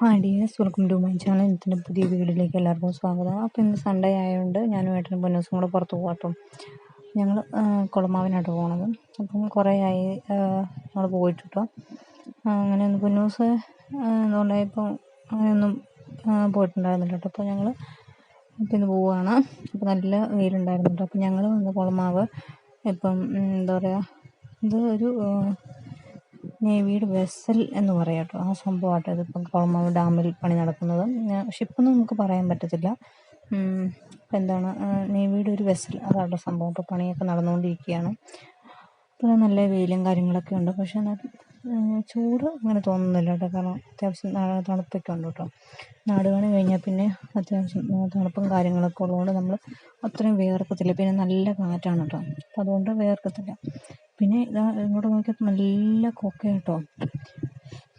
Hi dears welcome to my channel. ഇന്നത്തെ പുതിയ വീഡിയോയിലേക്ക് എല്ലാവർക്കും സ്വാഗതം. അപ്പോൾ ഇന്ന് സൺഡേ ആയതുകൊണ്ട് ഞാനും ഏട്ടനും പൊന്നൂസും കൂടെ പുറത്ത് പോകട്ടോ ഞങ്ങൾ കുളമാവിനായിട്ട് പോകണത് അപ്പം കുറേ ആയി ഞങ്ങൾ പോയിട്ട് കേട്ടോ അങ്ങനെ ഒന്ന് പൊന്നൂസ് എന്തുകൊണ്ടായപ്പോൾ അങ്ങനെയൊന്നും പോയിട്ടുണ്ടായിരുന്നില്ല കേട്ടോ. അപ്പോൾ ഞങ്ങൾ ഇപ്പം ഇന്ന് പോവുകയാണ് അപ്പോൾ നല്ല വെയിലുണ്ടായിരുന്നു കേട്ടോ അപ്പോൾ ഞങ്ങൾ വന്ന് കുളമാവ് ഇപ്പം എന്താ പറയുക ഇത് ഒരു നേവിയുടെ വെസൽ എന്ന് പറയാം കേട്ടോ. ആ സംഭവമാട്ടോ ഇതിപ്പം കോളമാവ് ഡാമിൽ പണി നടക്കുന്നത്. ഷിപ്പൊന്നും നമുക്ക് പറയാൻ പറ്റത്തില്ല. ഇപ്പം എന്താണ് നേവിയുടെ ഒരു വെസൽ അതാണ് സംഭവം. ഇപ്പോൾ പണിയൊക്കെ നടന്നുകൊണ്ടിരിക്കുകയാണ്. ഇപ്പോൾ നല്ല വെയിലും കാര്യങ്ങളൊക്കെ ഉണ്ട്. പക്ഷേ എന്നാലും ചൂട് അങ്ങനെ തോന്നുന്നില്ല കേട്ടോ. കാരണം അത്യാവശ്യം തണുപ്പൊക്കെ ഉണ്ട് കേട്ടോ. നാട് കാണി കഴിഞ്ഞാൽ പിന്നെ അത്യാവശ്യം തണുപ്പും കാര്യങ്ങളൊക്കെ ഉള്ളതുകൊണ്ട് നമ്മൾ അത്രയും വേർക്കത്തില്ല. പിന്നെ നല്ല കാറ്റാണ് കേട്ടോ. അപ്പോൾ അതുകൊണ്ട് വേർക്കത്തില്ല. പിന്നെ ഇതാ ഇങ്ങോട്ട് നോക്കിയപ്പോൾ നല്ല കൊക്ക കേട്ടോ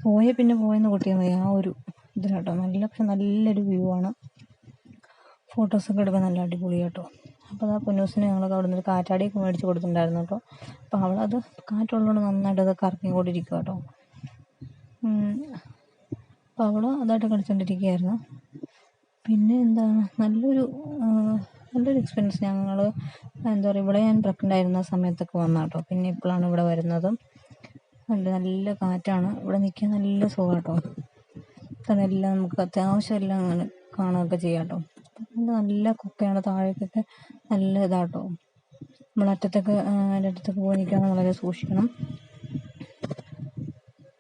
പോയ പിന്നെ പോയെന്ന് കൂട്ടിയാൽ മതി ആ ഒരു ഇതിലാട്ടോ. നല്ല പക്ഷെ നല്ലൊരു വ്യൂ ആണ്. ഫോട്ടോസൊക്കെ എടുക്കാൻ നല്ല അടിപൊളി കേട്ടോ അപ്പോൾ ആ പൊന്നൂസിന് ഞങ്ങളൊക്കെ അവിടെ നിന്ന് കാറ്റാടിയൊക്കെ മേടിച്ച് കൊടുത്തിട്ടുണ്ടായിരുന്നു കേട്ടോ. അപ്പോൾ അവളത് കാറ്റുള്ളതുകൊണ്ട് നന്നായിട്ട് അത് കറങ്ങിക്കൊണ്ടിരിക്കുക കേട്ടോ അപ്പോൾ അവൾ അതായിട്ട് കളിച്ചുകൊണ്ടിരിക്കുകയായിരുന്നു പിന്നെ എന്താണ്? നല്ലൊരു നല്ലൊരു എക്സ്പീരിയൻസ് ഞങ്ങൾ എന്താ പറയുക ഇവിടെ ഞാൻ പ്രഗ്നന്റ് ആയിരുന്ന സമയത്തൊക്കെ വന്ന കേട്ടോ പിന്നെ ഇപ്പോഴാണ് ഇവിടെ വരുന്നതും. നല്ല നല്ല കാറ്റാണ്. ഇവിടെ നിൽക്കാൻ നല്ല സുഖം കേട്ടോ കാരണം എല്ലാം നമുക്ക് അത്യാവശ്യം എല്ലാം അങ്ങനെ കാണുകയൊക്കെ ചെയ്യാം കേട്ടോ നല്ല കുക്കയാണ്. താഴേക്കൊക്കെ നല്ല ഇതാട്ടോ. നമ്മൾ അറ്റത്തൊക്കെ അതിന്റെ അടുത്തൊക്കെ പോയി നിൽക്കാൻ വളരെ സൂക്ഷിക്കണം.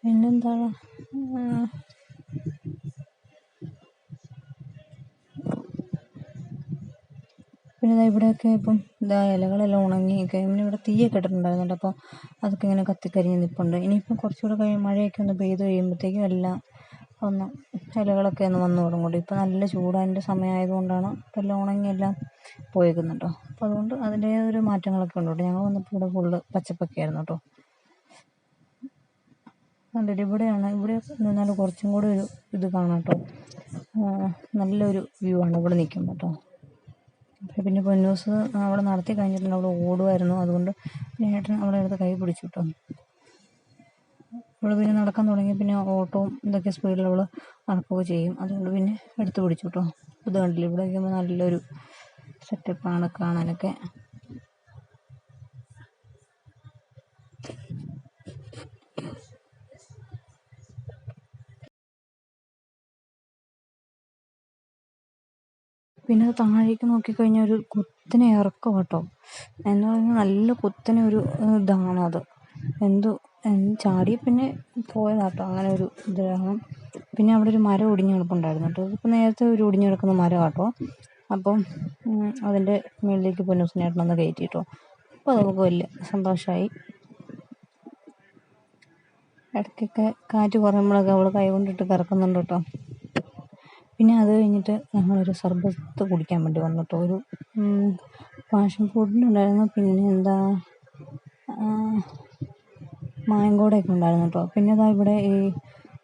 പിന്നെന്താണ് പിന്നെ ഇതാ ഇവിടെയൊക്കെ ഇപ്പം ഇതാ ഇലകളെല്ലാം ഉണങ്ങിയൊക്കെ പിന്നെ ഇവിടെ തീയൊക്കെ ഇട്ടിട്ടുണ്ടായിരുന്നുണ്ട്. അപ്പോൾ അതൊക്കെ ഇങ്ങനെ കത്തിക്കരിഞ്ഞ് നിൽപ്പുണ്ട് ഇനിയിപ്പം കുറച്ചുകൂടെ കഴിയും മഴയൊക്കെ ഒന്ന് പെയ്ത് കഴിയുമ്പോഴത്തേക്കും എല്ലാം ഒന്ന് ഇലകളൊക്കെ ഒന്ന് വന്നു തുടങ്ങും ഇപ്പം നല്ല ചൂടതിന്റെ സമയമായതുകൊണ്ടാണ് ഇപ്പം എല്ലാം ഉണങ്ങി എല്ലാം പോയേക്കുന്നത് കേട്ടോ. അപ്പോൾ അതുകൊണ്ട് അതിന്റേതൊരു മാറ്റങ്ങളൊക്കെ ഉണ്ട് കേട്ടോ. ഞങ്ങൾ വന്നപ്പോൾ ഇവിടെ ഫുള്ള് പച്ചപ്പൊക്കെ ആയിരുന്നു കേട്ടോ. കണ്ടിട്ട് ഇവിടെയാണ് ഇവിടെ നിന്നാൽ കുറച്ചും കൂടി ഒരു ഇത് കാണാം കേട്ടോ. നല്ലൊരു വ്യൂ ആണ് ഇവിടെ നിൽക്കുമ്പോൾ കേട്ടോ. പിന്നെ പൊന്നൂസ് അവിടെ നടത്തി കഴിഞ്ഞിട്ടുണ്ട്. അവൾ ഓടുമായിരുന്നു അതുകൊണ്ട് ഏട്ടൻ അവളെ അടുത്ത് കൈ പിടിച്ചു അവൾ പിന്നെ നടക്കാൻ തുടങ്ങി. പിന്നെ ഓട്ടവും ഇതൊക്കെ സ്പീഡിൽ അവൾ നടക്കുകയൊക്കെ ചെയ്യും. അതുകൊണ്ട് പിന്നെ എടുത്ത് പിടിച്ചു കേട്ടോ ഇത് കണ്ടില്ല? ഇവിടെ നല്ലൊരു സെറ്റപ്പാണ് കാണാനൊക്കെ. പിന്നെ അത് താഴേക്ക് നോക്കിക്കഴിഞ്ഞാൽ ഒരു കുത്തനെ ഇറക്കമാണ് കേട്ടോ എന്ന് പറഞ്ഞാൽ നല്ല കുത്തനെ ഒരു ഇതാണ് അത്. എന്തോ ചാടി പിന്നെ പോയതാട്ടോ. അങ്ങനെ ഒരു ഇതാണ് പിന്നെ അവിടെ ഒരു മരം ഒടിഞ്ഞ് കിടപ്പുണ്ടായിരുന്നു കേട്ടോ. ഇതിപ്പോൾ നേരത്തെ ഒരു ഒടിഞ്ഞ് കിടക്കുന്ന മരം കേട്ടോ അപ്പം അതിന്റെ മുകളിലേക്ക് പൊന്നൂസിനേട്ടനൊന്ന് കയറ്റി കേട്ടോ അപ്പോൾ നമുക്ക് വലിയ സന്തോഷമായി ഇടയ്ക്കൊക്കെ കാറ്റ് കുറയുമ്പോഴൊക്കെ അവൾ കൈ കൊണ്ടിട്ട് കറക്കുന്നുണ്ട് കേട്ടോ. പിന്നെ അത് കഴിഞ്ഞിട്ട് ഞങ്ങളൊരു സർബത്ത് കുടിക്കാൻ വേണ്ടി വന്നു കേട്ടോ ഒരു പാഷൻ ഫ്രൂട്ടിനുണ്ടായിരുന്നു പിന്നെ എന്താ മാങ്കോടൊക്കെ ഉണ്ടായിരുന്നു കേട്ടോ. പിന്നെ അതാ ഇവിടെ ഈ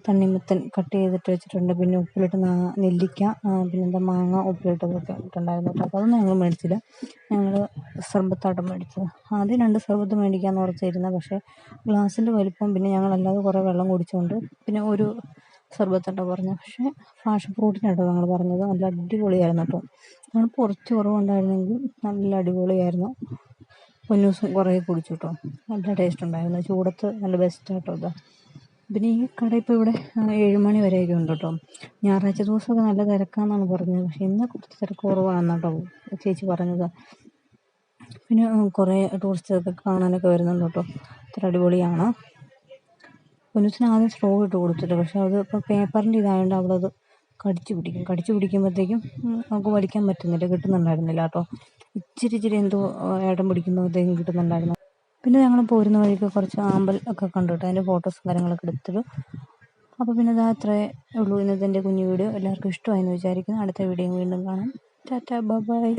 തണ്ണിമത്തൻ കട്ട് ചെയ്തിട്ട് വെച്ചിട്ടുണ്ട്. പിന്നെ ഉപ്പിലിട്ട് നെല്ലിക്ക പിന്നെന്താ മാങ്ങ ഉപ്പിലിട്ടതൊക്കെ ഇട്ടുണ്ടായിരുന്നു കേട്ടോ. അപ്പോൾ അതൊന്നും ഞങ്ങൾ മേടിച്ചില്ല. ഞങ്ങൾ സർബത്തായിട്ട് മേടിച്ചത്. ആദ്യം രണ്ട് സർബത്ത് മേടിക്കാമെന്ന് ഓർത്തിരുന്നത് പക്ഷേ ഗ്ലാസിന്റെ വലിപ്പം പിന്നെ ഞങ്ങളല്ലാതെ കുറേ വെള്ളം കുടിച്ചുകൊണ്ട് പിന്നെ ഒരു സർബത്തട്ട പറഞ്ഞു. പക്ഷേ ഫാഷൻ ഫ്രൂട്ടിനാട്ടോ ഞങ്ങൾ പറഞ്ഞത്. നല്ല അടിപൊളിയായിരുന്നു കേട്ടോ. ഞങ്ങൾ കുറച്ച് കുറവുണ്ടായിരുന്നെങ്കിൽ നല്ല അടിപൊളിയായിരുന്നു. പൊന്നൂസും കുറേ കുടിച്ചു കേട്ടോ. നല്ല ടേസ്റ്റ് ഉണ്ടായിരുന്നു. ചൂടത്ത് നല്ല ബെസ്റ്റ് കേട്ടോ ഇതാ. പിന്നെ ഈ കട ഇപ്പോൾ ഇവിടെ ഏഴ് മണി വരെയൊക്കെ ഉണ്ട് കേട്ടോ. ഞായറാഴ്ച ദിവസമൊക്കെ നല്ല തിരക്കാന്നാണ് പറഞ്ഞത്. പക്ഷേ ഇന്ന് കുറച്ച് തിരക്ക് കുറവാണെന്ന് കേട്ടോ ചേച്ചി പറഞ്ഞത്. പിന്നെ കുറേ ടൂറിസ്റ്റൊക്കെ കാണാനൊക്കെ വരുന്നുണ്ട് കേട്ടോ. അത്ര അടിപൊളിയാണ്. പൊന്നൂസിന് ആദ്യം സ്ട്രോ ഇട്ട് കൊടുത്തിട്ട് പക്ഷെ അത് ഇപ്പോൾ പേപ്പറിന്റെ ഇതായതുകൊണ്ട് അവളത് കടിച്ചു പിടിക്കും. കടിച്ചു പിടിക്കുമ്പോഴത്തേക്കും നമുക്ക് വലിക്കാൻ പറ്റുന്നില്ല കിട്ടുന്നുണ്ടായിരുന്നില്ല കേട്ടോ. ഇച്ചിരി ഇച്ചിരി എന്തോ ഏടം പിടിക്കുമ്പോഴത്തേക്കും കിട്ടുന്നുണ്ടായിരുന്നു. പിന്നെ ഞങ്ങൾ പോരുന്ന വഴിക്ക് കുറച്ച് ആമ്പൽ ഒക്കെ കണ്ടു കേട്ടോ അതിന്റെ ഫോട്ടോസും കാര്യങ്ങളൊക്കെ എടുത്തിട്ട്. അപ്പോൾ പിന്നെ ഇതാ അത്രേ ഉള്ളൂ ഇന്നത്തെ എന്റെ കുഞ്ഞു വീഡിയോ. എല്ലാവർക്കും ഇഷ്ടമായെന്ന് വിചാരിക്കുന്നു. അടുത്ത വീഡിയോ വീണ്ടും കാണാം. Tata bye.